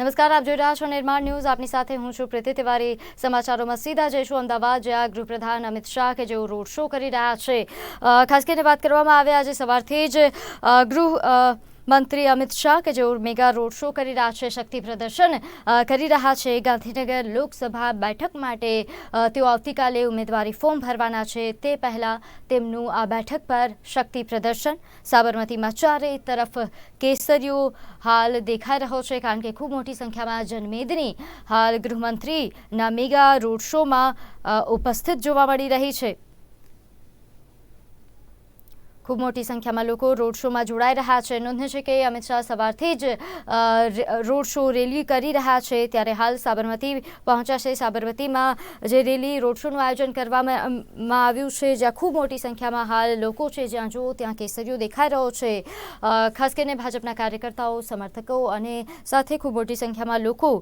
નમસ્કાર, આપ જોઈ રહ્યા છો નિર્માણ ન્યૂઝ. આપની સાથે હું છું પ્રીતિ તિવારી. સમાચારોમાં સીધા જઈશું અમદાવાદ, જ્યાં ગૃહપ્રધાન અમિત શાહ કે જેઓ રોડ શો કરી રહ્યા છે. ખાસ કરીને વાત કરવામાં આવે, આજે સવારથી જ ગૃહ મંત્રી અમિત શાહ કે જેઓ મેગા રોડ શો કરી રહ્યા છે, શક્તિ પ્રદર્શન કરી રહ્યા છે. ગાંધીનગર લોકસભા બેઠક માટે તેઓ આવતીકાલે ઉમેદવારી ફોર્મ ભરવાના છે. તે પહેલાં તેમનું આ બેઠક પર શક્તિ પ્રદર્શન. સાબરમતીમાં ચારે તરફ કેસરીઓ હાલ દેખાઈ રહ્યો છે, કારણ કે ખૂબ મોટી સંખ્યામાં જનમેદની હાલ ગૃહમંત્રીના મેગા રોડ શોમાં ઉપસ્થિત જોવા મળી રહી છે. ખૂબ મોટી સંખ્યામાં લોકો રોડ શોમાં જોડાઈ રહ્યા છે. નોંધ્ય છે કે અમિત શાહ સવારથી જ રોડ શો રેલી કરી રહ્યા છે. ત્યારે હાલ સાબરમતી પહોંચ્યા છે. સાબરમતીમાં જે રેલી રોડ શોનું આયોજન કરવામાં આવ્યું છે, જ્યાં ખૂબ મોટી સંખ્યામાં હાલ લોકો છે. જ્યાં જુઓ ત્યાં કેસરીઓ દેખાઈ રહ્યો છે. ખાસ કરીને ભાજપના કાર્યકર્તાઓ, સમર્થકો અને સાથે ખૂબ મોટી સંખ્યામાં લોકો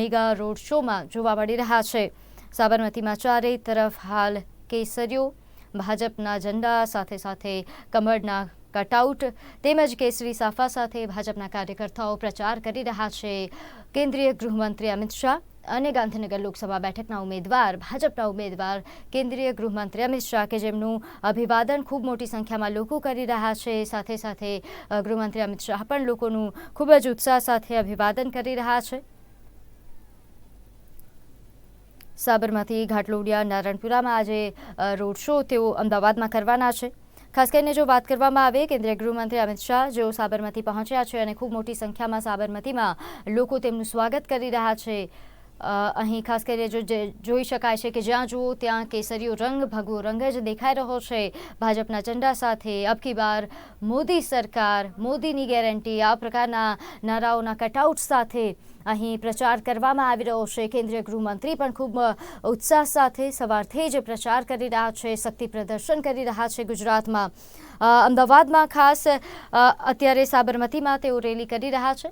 મેગા રોડ શોમાં જોવા મળી રહ્યા છે. સાબરમતીમાં ચારેય તરફ હાલ કેસરીઓ ભાજપના ઝંડા, સાથે સાથે કમળના કટઆઉટ તેમજ કેસરી સાફા સાથે ભાજપના કાર્યકર્તાઓ પ્રચાર કરી રહ્યા છે. કેન્દ્રીય ગૃહમંત્રી અમિત શાહ અને ગાંધીનગર લોકસભા બેઠકના ઉમેદવાર, ભાજપના ઉમેદવાર, કેન્દ્રીય ગૃહમંત્રી અમિત શાહ કે જેમનું અભિવાદન ખૂબ મોટી સંખ્યામાં લોકો કરી રહ્યા છે. સાથે સાથે ગૃહમંત્રી અમિત શાહ પણ લોકોનું ખૂબ જ ઉત્સાહ સાથે અભિવાદન કરી રહ્યા છે. સાબરમતી, ઘાટલોડિયા, નારણપુરામાં આજે રોડ શો તેઓ અમદાવાદમાં કરવાના છે. ખાસ કરીને જો વાત કરવામાં આવે, કેન્દ્રીય ગૃહમંત્રી અમિત શાહ જેઓ સાબરમતી પહોંચ્યા છે અને ખૂબ મોટી સંખ્યામાં સાબરમતીમાં લોકો તેમનું સ્વાગત કરી રહ્યા છે. અહીં ખાસ કરીને જો જોઈ શકાય છે કે જ્યાં જુઓ ત્યાં કેસરીયો રંગ ભગવો રંગ જ દેખાઈ રહ્યો છે. ભાજપના ઝંડા સાથે અબકી બાર, મોદી સરકાર, મોદીની ગેરંટી, આ પ્રકારના નારાઓના કટઆઉટ સાથે અહીં પ્રચાર કરવામાં આવી રહ્યો છે. કેન્દ્રીય ગૃહમંત્રી પણ ખૂબ ઉત્સાહ સાથે સવારથી જ પ્રચાર કરી રહ્યા છે, શક્તિ પ્રદર્શન કરી રહ્યા છે ગુજરાતમાં. અમદાવાદમાં ખાસ અત્યારે સાબરમતીમાં તેઓ રેલી કરી રહ્યા છે.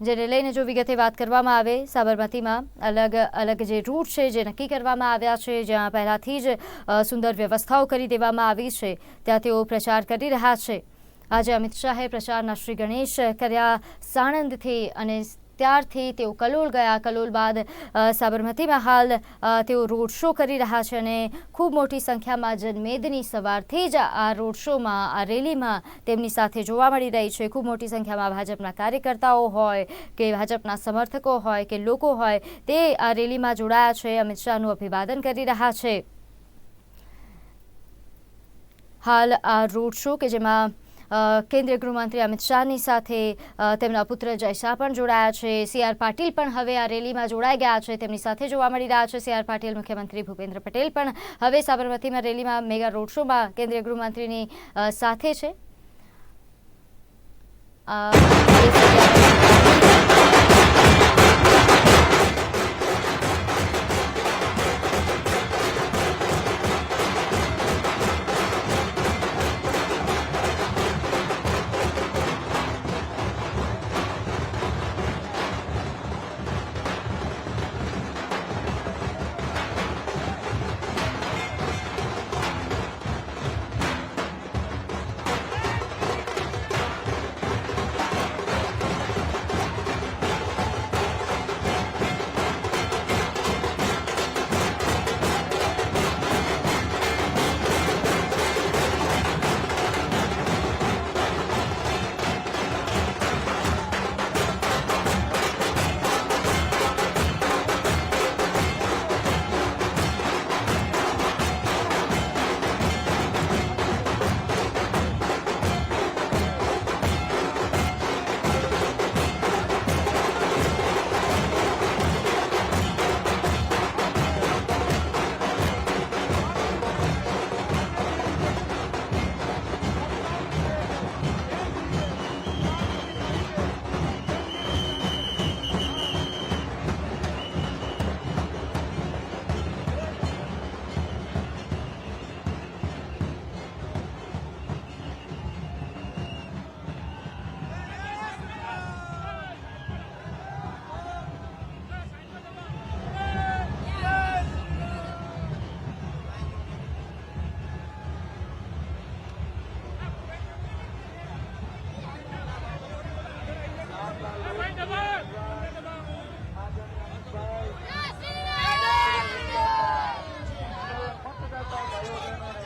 જેને લઈને જો વિગતે વાત કરવામાં આવે, સાબરમતીમાં અલગ અલગ જે રૂટ છે જે નક્કી કરવામાં આવ્યા છે, જ્યાં પહેલાંથી જ સુંદર વ્યવસ્થાઓ કરી દેવામાં આવી છે, ત્યાં તેઓ પ્રચાર કરી રહ્યા છે. આજે અમિત શાહે પ્રચારના શ્રી ગણેશ કર્યા સાણંદથી અને ત્યારથી તેઓ કલોલ ગયા. કલોલ બાદ સાબરમતીમાં હાલ તેઓ રોડ શો કરી રહ્યા છે અને ખૂબ મોટી સંખ્યામાં જનમેદની સવારથી જ આ રોડ શોમાં, આ રેલીમાં તેમની સાથે જોવા મળી રહી છે. ખૂબ મોટી સંખ્યામાં ભાજપના કાર્યકર્તાઓ હોય કે ભાજપના સમર્થકો હોય કે લોકો હોય, તે આ રેલીમાં જોડાયા છે. અમિત શાહનું અભિવાદન કરી રહ્યા છે. હાલ આ રોડ શો કે જેમાં કેન્દ્રીય ગૃહમંત્રી અમિત શાહની સાથે તેમના પુત્ર જય શાહ પણ જોડાયા છે. સી આર પાટીલ પણ હવે આ રેલીમાં જોડાઈ ગયા છે. તેમની સાથે જોવા મળી રહ્યા છે સી આર પાટીલ મુખ્યમંત્રી ભૂપેન્દ્ર પટેલ પણ હવે સાબરમતીમાં રેલીમાં મેગા રોડ શોમાં કેન્દ્રીય ગૃહમંત્રીની સાથે છે.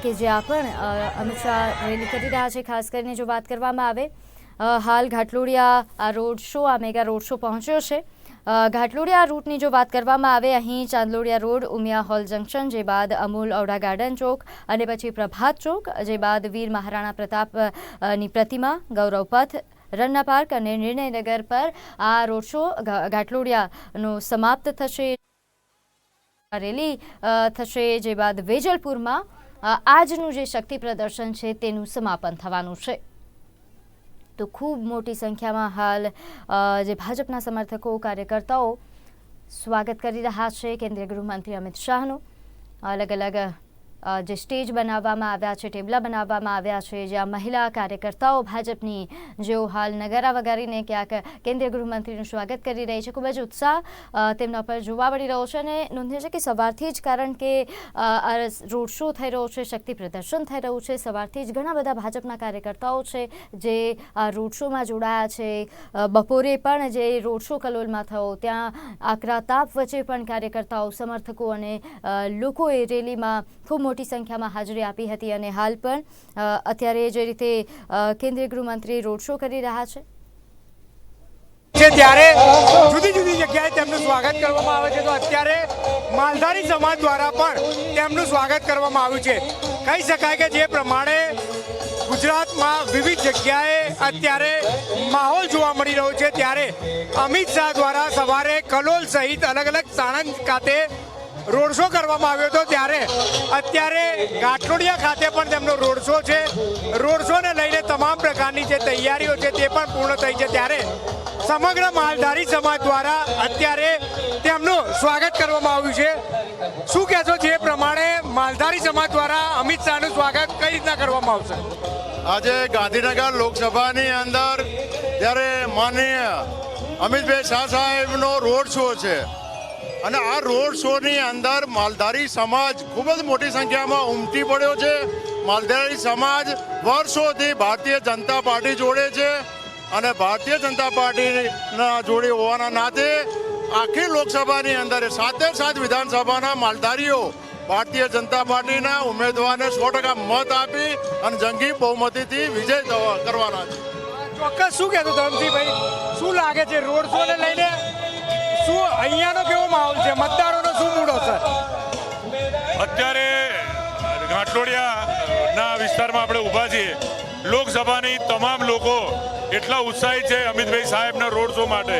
કે જ્યાં પણ અમિત શાહ રેલી કરી રહ્યા છે, ખાસ કરીને જો વાત કરવામાં આવે હાલ ઘાટલોડિયા આ રોડ શો, આ મેગા રોડ શો પહોંચ્યો છે. ઘાટલોડિયા રૂટની જો વાત કરવામાં આવે, અહીં Chandlodia road, Umiya hall junction, જે બાદ અમૂલ ઔડા ગાર્ડન ચોક અને પછી પ્રભાત ચોક, જે બાદ વીર મહારાણા પ્રતાપની પ્રતિમા, ગૌરવ પથ, રન્ના પાર્ક અને નિર્ણયનગર પર આ રોડ શો ઘાટલોડિયાનો સમાપ્ત થશે. રેલી થશે, જે બાદ વેજલપુરમાં આજનું જે શક્તિ પ્રદર્શન છે તેનું સમાપન થવાનું છે. તો ખૂબ મોટી સંખ્યામાં હાલ જે ભાજપના સમર્થકો, કાર્યકર્તાઓ સ્વાગત કરી રહ્યા છે. કેન્દ્રીય ગૃહમંત્રી અમિત શાહનું અલગ અલગ જે સ્ટેજ બનાવવામાં આવ્યા છે, ટેબલા બનાવવામાં આવ્યા છે, જ્યાં મહિલા કાર્યકર્તાઓ ભાજપની જેઓ હાલ નગારા વગાડીને ક્યાંક કેન્દ્રીય ગૃહમંત્રીનું સ્વાગત કરી રહી છે. ખૂબ જ ઉત્સાહ તેમના પર જોવા મળી રહ્યો છે અને નોંધ્યું છે કે સવારથી જ, કારણ કે રોડ શો થઈ રહ્યો છે, શક્તિ પ્રદર્શન થઈ રહ્યું છે, સવારથી જ ઘણા બધા ભાજપના કાર્યકર્તાઓ છે જે રોડ શોમાં જોડાયા છે. બપોરે પણ જે રોડ શો કલોલમાં થયો, ત્યાં આકરા તાપ વચ્ચે પણ કાર્યકર્તાઓ, સમર્થકો અને લોકોએ રેલીમાં ખૂબ મોટી સંખ્યામાં હાજરી આપી હતી અને હાલ પણ અત્યારે જે રીતે કેન્દ્રીય ગૃહમંત્રી રોડ શો કરી રહ્યા છે. છે ત્યારે જુદી જુદી જગ્યાએ તેમનું સ્વાગત કરવામાં આવે છે. તો અત્યારે માલધારી સમાજ દ્વારા પણ તેમનું સ્વાગત કરવામાં આવ્યું છે. કહી શકાય કે જે પ્રમાણે ગુજરાતમાં વિવિધ જગ્યાએ અત્યારે માહોલ જોવા મળી રહ્યો છે. ત્યારે અમિત શાહ દ્વારા સવારે કલોલ સહિત અલગ અલગ સાણંદ ખાતે રોડ શો કરવામાં આવ્યો હતો ત્યારે? અત્યારે ગાંઠલોડિયા ખાતે પણ તેમનો રોડ શો છે. રોડ શોને લઈને તમામ પ્રકારની જે તૈયારીઓ છે તે પણ પૂર્ણ થઈ છે. ત્યારે સમગ્ર માલધારી સમાજ દ્વારા અત્યારે તેમનું સ્વાગત કરવામાં આવ્યું છે. શું કહેશો જે પ્રમાણે માલધારી સમાજ દ્વારા અમિત શાહનું સ્વાગત કઈ રીતના કરવામાં આવશે? આજે ગાંધીનગર લોકસભાની અંદર જ્યારે માનનીય અમિતભાઈ શાહ સાહેબનો રોડ શો છે અને આ રોડ શોની અંદર માલધારી સમાજ ખૂબ જ મોટી સંખ્યામાં ઉમટી પડ્યો છે. માલધારી સમાજ વર્ષોથી ભારતીય જનતા પાર્ટી જોડે છે અને ભારતીય જનતા પાર્ટીના જોડે હોવાના નાતે આખી લોકસભાની અંદર સાતે સાત વિધાનસભાના માલધારીઓ ભારતીય જનતા પાર્ટીના ઉમેદવારને સો ટકા મત આપી અને જંગી બહુમતીથી વિજય કરવાના છે. ચોક્કસ શું કહેતો ધરમસિંહભાઈ શું લાગે છે? રોડ શોને લઈને શું અહીંયાનો કેવો માહોલ છે? મતદારોનો શું મૂડો છે અત્યારે ઘાટલોડિયાના વિસ્તારમાં આપણે ઊભા છીએ. લોકસભાની તમામ લોકો એટલા ઉત્સાહિત છે અમિતભાઈ સાહેબના રોડ શો માટે.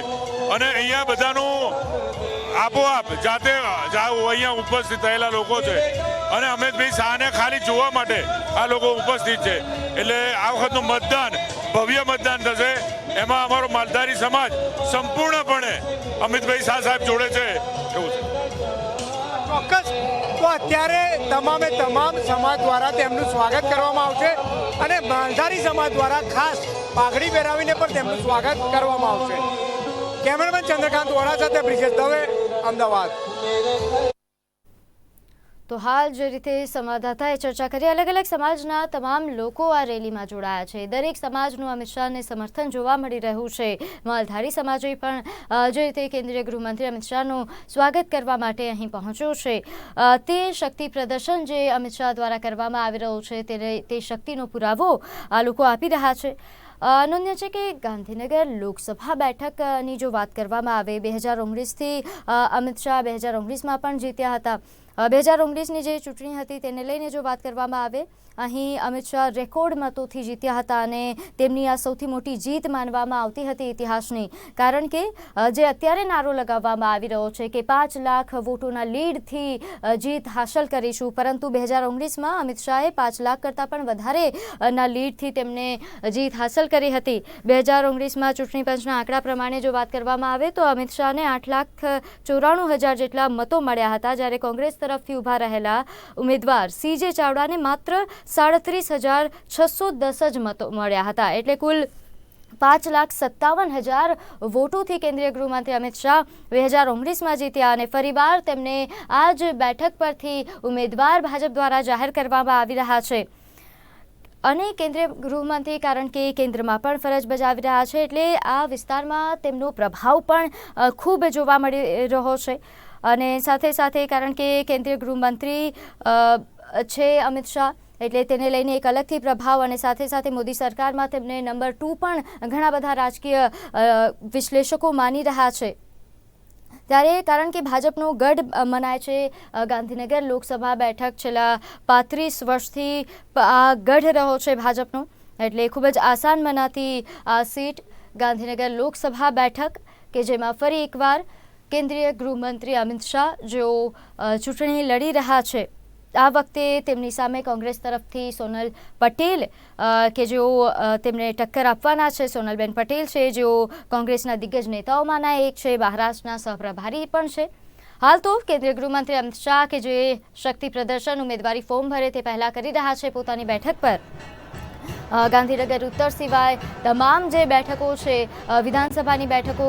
અને અહીંયા બધાનું આપોઆપ જાતે અહીંયા ઉપસ્થિત થયેલા લોકો છે. અને અમિતભાઈ શાહને ખાલી જોવા માટે આ લોકો ઉપસ્થિત છે. એટલે આ વખતનું મતદાન ભવ્ય મતદાન થશે. એમાં અમારો માલધારી સમાજ સંપૂર્ણપણે અમિતભાઈ શાહ સાહેબ જોડે છે ચોક્કસ. તો અત્યારે તમામે તમામ સમાજ દ્વારા તેમનું સ્વાગત કરવામાં આવશે અને માલધારી સમાજ દ્વારા ખાસ પાઘડી પહેરાવીને પણ તેમનું સ્વાગત કરવામાં આવશે. કેમેરામેન ચંદ્રકાંત વોરા સાથે બ્રિજેશ દવે, અમદાવાદ. તો હાલ જે રીતે સંવાદદાતાએ ચર્ચા કરી અલગ અલગ સમાજના તમામ લોકો આ રેલીમાં જોડાયા છે. દરેક સમાજનું અમિત શાહને સમર્થન જોવા મળી રહ્યું છે. માલધારી સમાજે પણ જે રીતે કેન્દ્રીય ગૃહમંત્રી અમિત શાહનું સ્વાગત કરવા માટે અહીં પહોંચ્યો છે. તે શક્તિ પ્રદર્શન જે અમિત શાહ દ્વારા કરવામાં આવી રહ્યું છે તેને તે શક્તિનો પુરાવો આ લોકો આપી રહ્યા છે. અનન્ય છે કે ગાંધીનગર લોકસભા બેઠકની જો વાત કરવામાં આવે, બે હજાર ઓગણીસથી અમિત શાહ બે હજાર ઓગણીસમાં પણ જીત્યા હતા. બે હજાર ઓગણીસની જે ચૂંટણી હતી તેને લઈને જો વાત કરવામાં આવે, અહીં અમિત શાહ રેકોર્ડ મતોથી જીત્યા હતા અને તેમની આ સૌથી મોટી જીત માનવામાં આવતી હતી ઇતિહાસની. કારણ કે જે અત્યારે નારો લગાવવામાં આવી રહ્યો છે કે પાંચ લાખ વોટોના લીડથી જીત હાંસલ કરીશું, પરંતુ બે હજાર ઓગણીસમાં અમિત શાહે પાંચ લાખ કરતાં પણ વધારે ના લીડથી તેમને જીત હાંસલ કરી હતી. બે હજાર ઓગણીસમાં ચૂંટણી પંચના આંકડા પ્રમાણે જો વાત કરવામાં આવે તો અમિત શાહને આઠ લાખ ચોરાણું હજાર જેટલા મતો મળ્યા હતા જ્યારે કોંગ્રેસ તરફથી ઊભા રહેલા ઉમેદવાર સીજે ચાવડાને માત્ર સાડત્રીસ હજાર છસો દસ જ મતો મળ્યા હતા. એટલે કુલ પાંચ લાખ સત્તાવન હજાર વોટોથી કેન્દ્રીય ગૃહમંત્રી અમિત શાહ બે હજાર ઓગણીસમાં જીત્યા અને ફરીવાર તેમને આ જ બેઠક પરથી ઉમેદવાર ભાજપ દ્વારા જાહેર કરવામાં આવી રહ્યા છે. અને કેન્દ્રીય ગૃહમંત્રી કારણ કે કેન્દ્રમાં પણ ફરજ બજાવી રહ્યા છે, એટલે આ વિસ્તારમાં તેમનો પ્રભાવ પણ ખૂબ જોવા મળી રહ્યો છે. અને સાથે સાથે કારણ કે કેન્દ્રીય ગૃહમંત્રી છે અમિત શાહ, એટલે તેને લઈને એક અલગથી પ્રભાવ અને સાથે સાથે મોદી સરકારમાં તેમને નંબર ટુ પણ ઘણા બધા રાજકીય વિશ્લેષકો માની રહ્યા છે. ત્યારે કારણ કે ભાજપનો ગઢ મનાય છે ગાંધીનગર લોકસભા બેઠક છેલ્લા પાંત્રીસ વર્ષથી આ ગઢ રહ્યો છે ભાજપનો, એટલે ખૂબ જ આસાન મનાતી આ સીટ ગાંધીનગર લોકસભા બેઠક, કે જેમાં ફરી એકવાર કેન્દ્રીય ગૃહમંત્રી અમિત શાહ, જેઓ ચૂંટણી લડી રહ્યા છે. આ વખતે તેમની સામે કોંગ્રેસ તરફથી સોનલ પટેલ કે જેઓ તેમને ટક્કર આપવાના છે. સોનલબેન પટેલ છે, જેઓ કોંગ્રેસના દિગ્ગજ નેતાઓમાંના એક છે, મહારાષ્ટ્રના સહપ્રભારી પણ છે. હાલ તો કેન્દ્રીય ગૃહમંત્રી અમિત શાહ, કે જે શક્તિ પ્રદર્શન, ઉમેદવારી ફોર્મ ભરે તે પહેલાં કરી રહ્યા છે પોતાની બેઠક પર. ગાંધીનગર ઉત્તર સિવાય તમામ જે બેઠકો છે વિધાનસભાની બેઠકો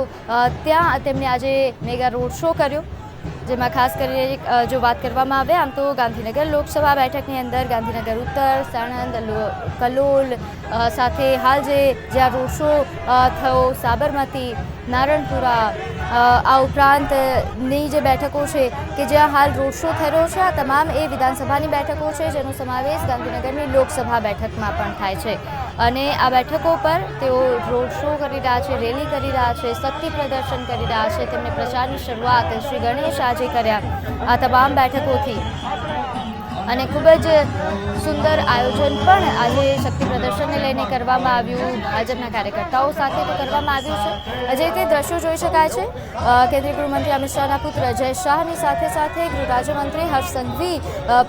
ત્યાં તેમણે આજે મેગા રોડ શો કર્યો. જેમાં ખાસ કરીને જો વાત કરવામાં આવે, આમ તો ગાંધીનગર લોકસભા બેઠકની અંદર ગાંધીનગર ઉત્તર, સાણંદ કલોલ સાથે હાલ જે, જ્યાં રોડ શો થયો, સાબરમતી, નારણપુરા આ ઉપરાંતની જે બેઠકો છે કે જ્યાં હાલ રોડ શો થઈ રહ્યો છે, આ તમામ એ વિધાનસભાની બેઠકો છે, જેનો સમાવેશ ગાંધીનગરની લોકસભા બેઠકમાં પણ થાય છે. અને આ બેઠકો પર તેઓ રોડ શો કરી રહ્યા છે, રેલી કરી રહ્યા છે, શક્તિ પ્રદર્શન કરી રહ્યા છે. તેમણે પ્રચારની શરૂઆત શ્રી ગણેશ આજે કર્યા આ તમામ બેઠકોથી. અને ખૂબ જ સુંદર આયોજન પણ આજે શક્તિ પ્રદર્શનને લઈને કરવામાં આવ્યું. ભાજપના કાર્યકર્તાઓ સાથે તો કરવામાં આવ્યું છે. આજે તે દ્રશ્યો જોઈ શકાય છે? કેન્દ્રીય ગૃહમંત્રી અમિત શાહના પુત્ર જય શાહની સાથે સાથે ગૃહ રાજ્યમંત્રી હર્ષ સંઘવી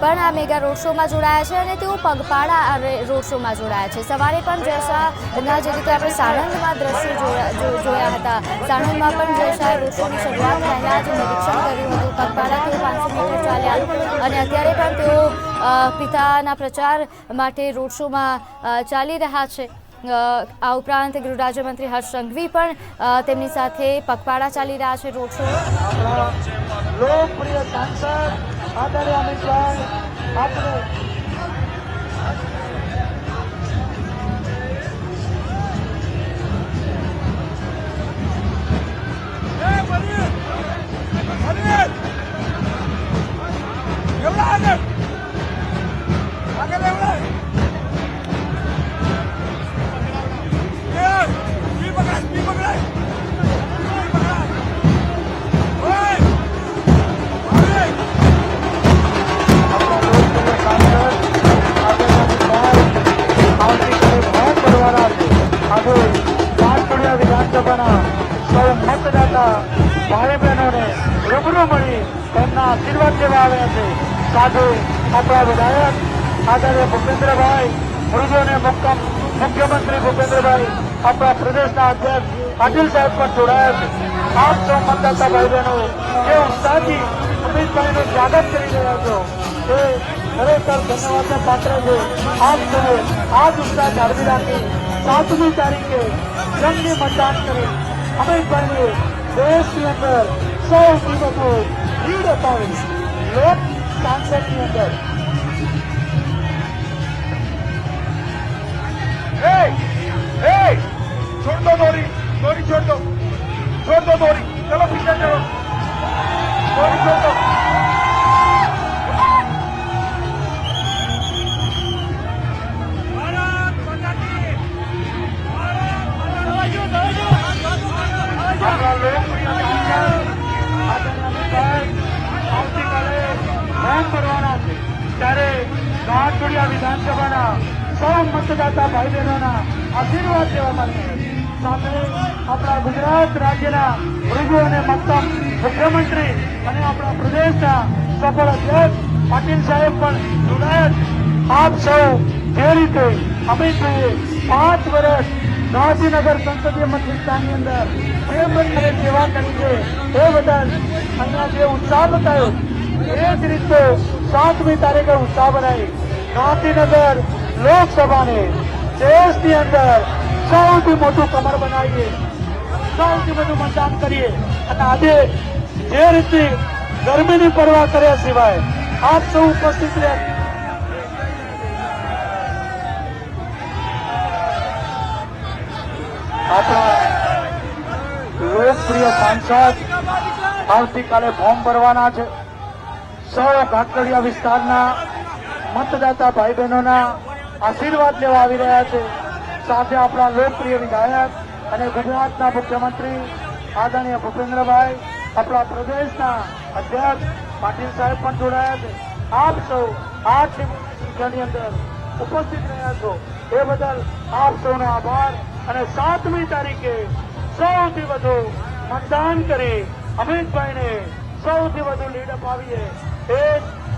પણ આ મેગા રોડ શોમાં જોડાયા છે અને તેઓ પગપાળા રોડ શોમાં જોડાયા છે. સવારે પણ જય શાહના જે રીતે આપણે સાણંદમાં દ્રશ્યો જોયા હતા, સાણંદમાં પણ જય શાહે રોડ શોની શરૂઆત પહેલાં જ નિરીક્ષણ કર્યું હતું. પગપાળા તેઓ પાંચસો મીટર ચાલ્યા અને અત્યારે પણ તેઓ પિતાના પ્રચાર માટે રોડ શોમાં ચાલી રહ્યા છે. આ ઉપરાંત ગૃહ રાજ્યમંત્રી હર્ષ સંઘવી પણ તેમની સાથે પગપાળા ચાલી રહ્યા છે રોડ શો. લોકપ્રિય સાંસદ, આદરણીય અમિતભાઈ આપણે આપણા મળી તેમના આશીર્વાદ લેવા આવ્યા છે. સાથે આપણા વિધાયક, આદરણીય ભૂપેન્દ્રભાઈ મૃદોને મુખ્ય મુખ્યમંત્રી ભૂપેન્દ્રભાઈ, આપણા પ્રદેશના અધ્યક્ષ પાટીલ સાહેબ પણ જોડાયા છે. આપ સૌ મતદાતા ભાઈ બહેનો જે ઉત્સાહથી અમિતભાઈનું સ્વાગત કરી રહ્યા છો, તે ખરેખર ધન્યવાદને પાત્ર છે. આપ સૌએ આ જ ઉત્સાહ જાળવી રાખી સાતમી તારીખે જંગી મતદાન કરી અમિતભાઈને દેશની અંદર Go Liverpool! Leaderpoints! Look, Sunset United! Hey! Hey! छोड़ दो नोरी नोरी छोड़ दो छोड़ दो नोरी चलो पीछे चलो नोरी छोड़ दो મતદાતા ભાઈ બહેનોના આશીર્વાદ લેવા માટે સાથે આપણા ગુજરાત રાજ્યના ભૃગુ અને મક્તમ મુખ્યમંત્રી અને આપણા પ્રદેશના સફળ અધ્યક્ષ પાટીલ સાહેબ પણ જોડાયા આપ સૌ જે રીતે અમિતભાઈએ પાંચ વર્ષ ગાંધીનગર સંસદીય મત અંદર જે બંધને સેવા કરી છે, એ બદલ અહીંયા જે ઉત્સાહ બતાવ્યો, એ જ રીતે સાતમી તારીખે ઉત્સાહ બનાવી ગાંધીનગર લોકસભાને દેશની અંદર સૌથી મોટું કમર બનાવીએ, સૌથી બધું મતદાન કરીએ. અને આજે જે રીતે ગરમીની પરવા કર્યા સિવાય આપ સૌ ઉપસ્થિત રહ્યા આપણા લોકપ્રિય સાંસદ આવતીકાલે ફોર્મ ભરવાના છે. સૌ ઘાટકડિયા વિસ્તારના મતદાતા ભાઈ બહેનોના આશીર્વાદ લેવા આવી રહ્યા છે. સાથે આપણા લોકપ્રિય વિધાયક અને ગુજરાતના મુખ્યમંત્રી આદરણીય ભૂપેન્દ્રભાઈ, આપણા પ્રદેશના અધ્યક્ષ પાટીલ સાહેબ પણ જોડાયા છે. આપ સૌ આ સંખ્યાની અંદર ઉપસ્થિત રહ્યા છો. એ બદલ આપ સૌનો આભાર અને સાતમી તારીખે સૌથી વધુ મતદાન કરી અમિતભાઈને સૌથી વધુ લીડ અપાવીએ. એ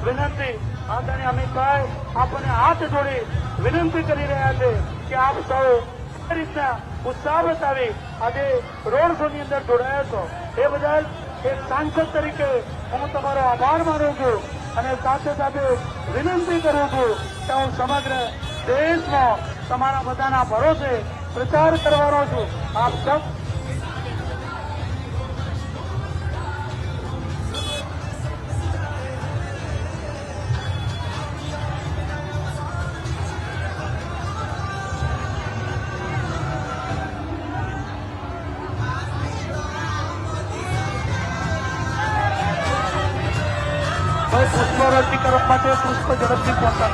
વિનંતી આદરણીય અમિતભાઈ આપણને હાથ જોડી વિનંતી કરી રહ્યા છે કે આપ સૌ રીતના ઉત્સાહ બતાવી આજે રોડ શો ની અંદર જોડાયા છો. એ બદલ એક સાંસદ તરીકે હું તમારો આભાર માનું છું અને સાથે સાથે વિનંતી કરું છું કે હું સમગ્ર દેશમાં તમારા બધાના ભરોસે પ્રચાર કરવાનો છું. આપ સૌ কর্মকর্তা